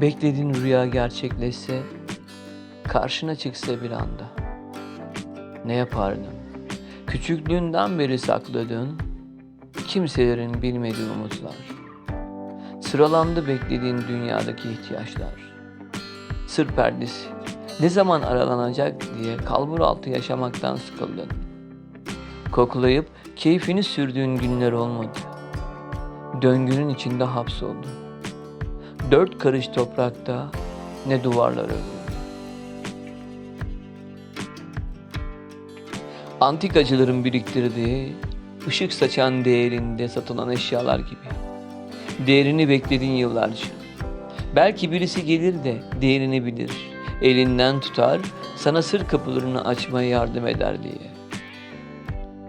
Beklediğin rüya gerçekleşse, karşına çıksa bir anda. Ne yapardın? Küçüklüğünden beri sakladığın, kimselerin bilmediği umutlar. Sıralandı beklediğin dünyadaki ihtiyaçlar. Sır perdesi. Ne zaman aralanacak diye kalbur altı yaşamaktan sıkıldın. Koklayıp keyfini sürdüğün günler olmadı. Döngünün içinde hapsoldun. Dört karış toprakta ne duvarlar örüldü. Antikacıların biriktirdiği, ışık saçan değerinde satılan eşyalar gibi. Değerini beklediğin yıllarca. Belki birisi gelir de değerini bilir. Elinden tutar, sana sır kapılarını açmaya yardım eder diye.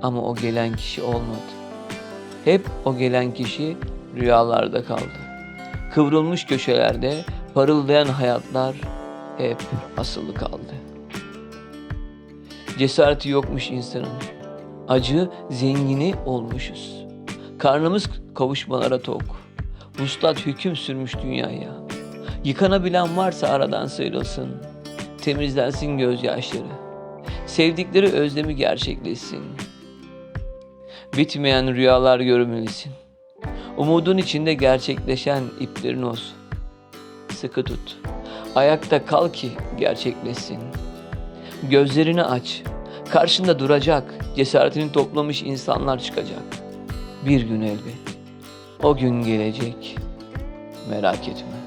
Ama o gelen kişi olmadı. Hep o gelen kişi rüyalarda kaldı. Kıvrılmış köşelerde parıldayan hayatlar hep asılı kaldı. Cesareti yokmuş insanın. Acı zengini olmuşuz. Karnımız kavuşmalara tok. Vuslat hüküm sürmüş dünyaya. Yıkanabilen varsa aradan sıyrılsın. Temizlensin gözyaşları. Sevdikleri özlemi gerçekleşsin. Bitmeyen rüyalar görmelisin. Umudun içinde gerçekleşen iplerin olsun. Sıkı tut. Ayakta kal ki gerçekleşsin. Gözlerini aç. Karşında duracak, cesaretini toplamış insanlar çıkacak. Bir gün elbet. O gün gelecek. Merak etme.